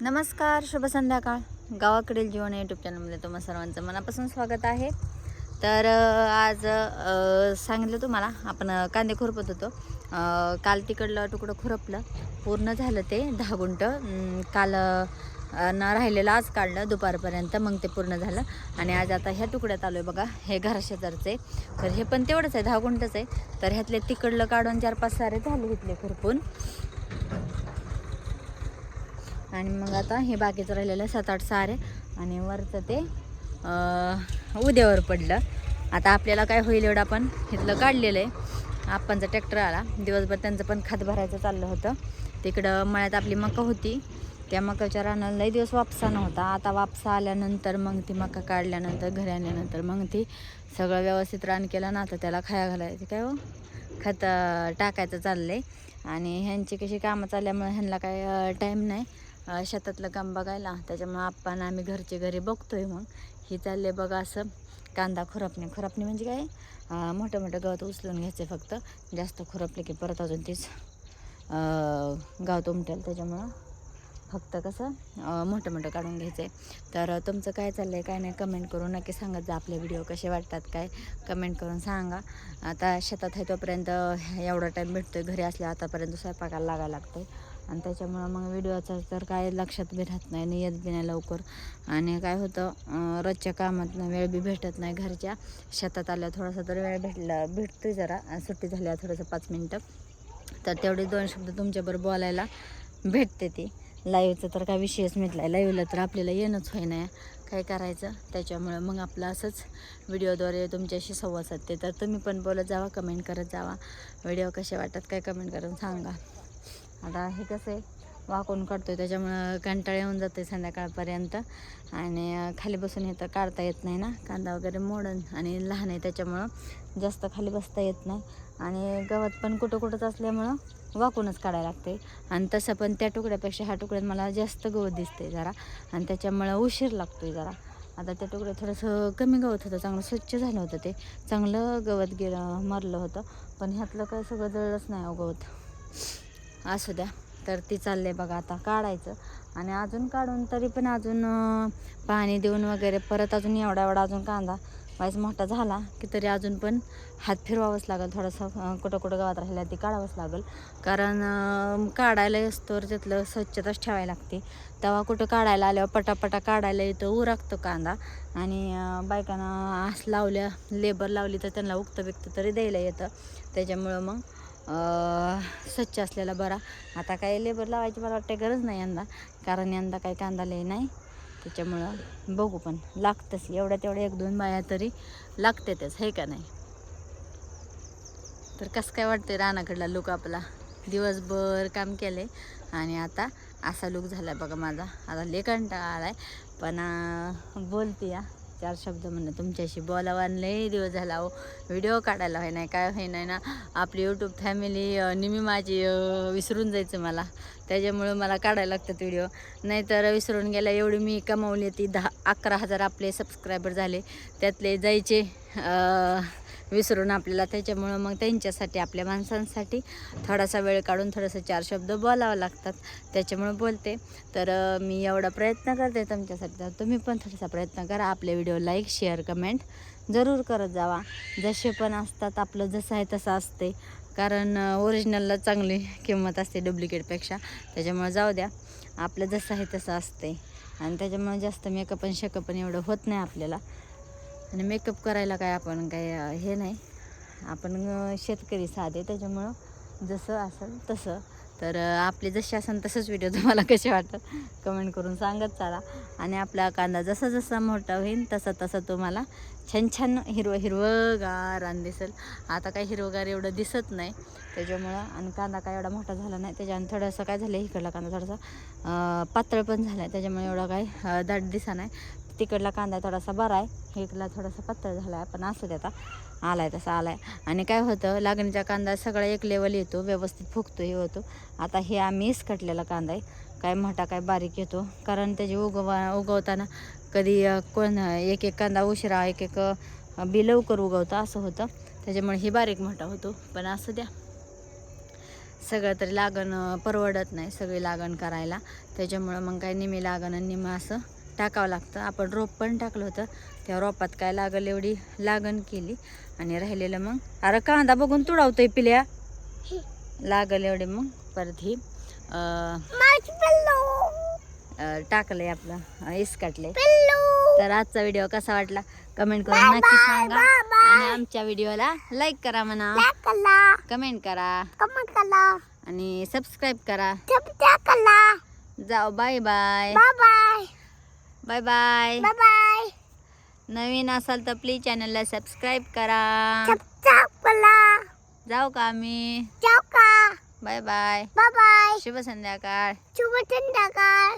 नमस्कार शुभ संध्याकाळ. गावाकडील जीवन यूट्यूब चॅनलमध्ये तुम्हा सर्वांचं मनापासून स्वागत आहे. तर आज सांगितलं तुम्हाला आपण कांदे खुरपत होतो. काल तिकडलं तुकडं खुरपलं. पूर्ण झालं ते दहा गुंट काल न राहिलेलं आज काढलं दुपारपर्यंत मग ते पूर्ण झालं. आणि आज आता ह्या तुकड्यात आलो आहे बघा हे घराशेजारचे तर हे पण तेवढंच आहे दहा गुंटच आहे. तर ह्यातले तिकडलं काढून चार पाच सारे झाले घेतले खुरपून. आणि मग आता हे बाकीचं राहिलेलं सात आठ सारे. आणि वरचं ते उद्यावर पडलं. आता आपल्याला काय होईल एवढं आपण इथलं काढलेलं आहे. आपणचा ट्रॅक्टर आला. दिवसभर त्यांचं पण खत भरायचं चाललं होतं. तिकडं मळ्यात आपली मका होती. त्या मकाच्या रानाला लई दिवस वापसा नव्हता. आता वापसा आल्यानंतर मग ती मका काढल्यानंतर घरी आणल्यानंतर मग ती सगळं व्यवस्थित रान केलं ना आता त्याला खाया घालायचं. काय हो? खत टाकायचं चाललं आहे आणि ह्यांची कशी कामं चालल्यामुळे ह्यांना काय टाईम नाही. शेतातलं काम बघायला. त्याच्यामुळं आपण आम्ही घरचे घरी बघतोय मग. ही चालले बघा असं कांदा खुरपणे. खुरपणे म्हणजे काय? मोठं मोठं गवत उचलून घ्यायचं फक्त. जास्त खुरपले की परत अजून तीच गवत उमटेल. त्याच्यामुळं फक्त कसं मोठं मोठं काढून घ्यायचं. आहे तर तुमचं काय चाललं आहे काय नाही कमेंट करून नक्की सांगत जा. आपले व्हिडिओ कसे वाटतात काय? कमेंट करून सांगा. आता शेतात आहे तोपर्यंत एवढा टाईम भेटतो आहे घरी असल्या आतापर्यंत स्वयंपाकाला लागायला लागतोय. आणि त्याच्यामुळं मग व्हिडिओचं तर काय लक्षात बी राहत नाही आणि येत बी नाही लवकर. आणि काय होतं रोजच्या कामात वेळ बी भेटत नाही घरच्या शेतात आल्या थोडासा तर वेळ भेटला भेटतोय जरा. सुट्टी झाल्या थोडंसं पाच मिनटं. तर तेवढे दोन शब्द तुमच्याबरोबर बोलायला भेटते ती. लाईव्हचं तर काय विषयच मिटला लाईव्हला तर आपल्याला येणंच होई नाही काय करायचं? त्याच्यामुळं मग आपलं असंच व्हिडिओद्वारे तुमच्याशी संवाद साधते. तर तुम्ही पण बोलत जावा कमेंट करत जावा. व्हिडिओ कसे वाटतात काय कमेंट करून सांगा. आता हे कसं आहे वाकून काढतो आहे त्याच्यामुळं कंटाळा येऊन जाते संध्याकाळपर्यंत. आणि खाली बसून हे तर काढता येत नाही ना कांदा वगैरे मोडून आणि लहान आहे त्याच्यामुळं जास्त खाली बसता येत नाही. आणि गवत पण कुठं कुठंच असल्यामुळं वाकूनच काढायला लागते. आणि तसं पण त्या तुकड्यापेक्षा ह्या तुकड्यात मला जास्त गवत दिसते जरा. आणि त्याच्यामुळं उशीर लागतोय जरा. आता त्या तुकड्यात थोडंसं कमी गवत होतं चांगलं स्वच्छ झालं होतं ते. चांगलं गवत गेलं मरलं होतं. पण ह्यातलं काय सगळं जळलंच नाही अहो गवत. असू द्या. तर ती चालले बघा आता काढायचं. आणि अजून काढून तरी पण अजून पाणी देऊन वगैरे परत अजून एवढा एवढा अजून कांदा वाईस मोठा झाला की तरी अजून पण हात फिरवावंच लागेल. थोडंसं कुठं कुठं गावात राहिला ती काढावंच लागेल. कारण काढायला असतो तिथलं स्वच्छताच ठेवायला लागते. तेव्हा कुठं काढायला आल्यावर पटापटा काढायला येतं उरकतो कांदा. आणि बायकांना आस लावल्या लेबर लावली तर त्यांना उगतं बिकतं तरी द्यायला येतं. त्याच्यामुळं मग स्वच्छ असलेला बरा. आता काही लेबर लावायची मला वाटते गरज नाही यंदा. कारण यंदा काही कांदा लई नाही. त्याच्यामुळं बघू पण. लागतंच. एवढ्या तेवढ्या एक दोन बाया तरी लागते त्याच हे का नाही? तर कसं काय वाटते रानाकडला लुक आपला? दिवसभर काम केले आणि आता असा लुक झाला बघा माझा. आता लय आला आहे पण बोलते या. चार शब्द म्हणणं तुमच्याशी बोलावा. लई दिवस झाला हो व्हिडिओ काढायला होय नाही काय होई नाही ना. आपली यूट्यूब फॅमिली नेहमी माझी विसरून जायचं मला. त्याच्यामुळं मला काढायला लागतात व्हिडिओ नाहीतर विसरून गेल्या एवढी मी कमावली ती दहा अकरा हजार आपले सबस्क्रायबर झाले. त्यातले जायचे विसरून आपल्याला त्याच्यामुळं मग त्यांच्यासाठी आपल्या माणसांसाठी थोडासा वेळ काढून थोडंसं चार शब्द बोलावं लागतात. त्याच्यामुळं बोलते. तर मी एवढा प्रयत्न करते तुमच्यासाठी. तर तुम्ही पण थोडासा प्रयत्न करा. आपले व्हिडिओ लाईक शेअर कमेंट जरूर करत जावा. जसे पण असतात आपलं जसं आहे तसं असते. कारण ओरिजिनलला चांगली किंमत असते डुप्लिकेटपेक्षा त्याच्यामुळं जाऊ द्या. आपलं जसं आहे तसं असते. आणि त्याच्यामुळे जास्त मेकअप आणि शेकअप पण एवढं होत नाही आपल्याला. आणि मेकअप करायला काय आपण काय हे नाही. आपण शेतकरी साधे त्याच्यामुळं जसं असेल तसं. तर आपले जसे असेल तसंच व्हिडिओ तुम्हाला कसे वाटतात कमेंट करून सांगत चाला. आणि आपला कांदा जसा जसा मोठा होईल तसा तसा तुम्हाला छान छान हिरवं हिरवंगार आणि दिसेल. आता काही हिरवंगार एवढं दिसत नाही. त्याच्यामुळं आणि कांदा काय एवढा मोठा झाला नाही त्याच्यानं थोडंसं काय झालं इकडला कांदा थोडासा पातळ पण झाला आहे त्याच्यामुळे एवढा काय दाट दिसा नाही. तिकडला कांदा थोडासा बरा आहे. इकडला थोडासा पातळ झाला आहे पण असू दे आता. आलाय तसा आलाय. आणि काय होतं लागणीचा कांदा सगळा एक लेवल येतो. व्यवस्थित फुगतो हे होतो. आता हे आम्ही इसकटलेला कांदा आहे. काय मोठा काय बारीक येतो. कारण त्याची उगवा उगवताना कधी कोण एक एक कांदा उशिरा एक एक बी लवकर उगवतं असं होतं. त्याच्यामुळे ही बारीक मोठा होतो. पण असं द्या. सगळं तरी लागण परवडत नाही सगळी लागण करायला. त्याच्यामुळं मग काय निमी लागण आणि निम असं टाकावं लागतं. आपण रोप पण टाकलं होतं. त्या रोपात काय लागल एवढी लागण केली आणि राहिलेलं मग अरे कांदा बघून तुडावतोय पिल्या. लागल एवढे मग परत ही टाकलंय आपलं इसकाटलंय तर आजचा व्हिडिओ कसा वाटला? कमेंट करून नक्की सांगा. आणि आमच्या व्हिडिओला लाईक करा म्हणा. कमेंट करा. आणि सबस्क्राईब करा. जाओ बाय बाय बाय बाय नवीन असाल तर प्लीज चॅनलला सबस्क्राईब करा. जाऊ का आम्ही? बाय बाय बाय शुभ संध्याकाळ. शुभ संध्याकाळ.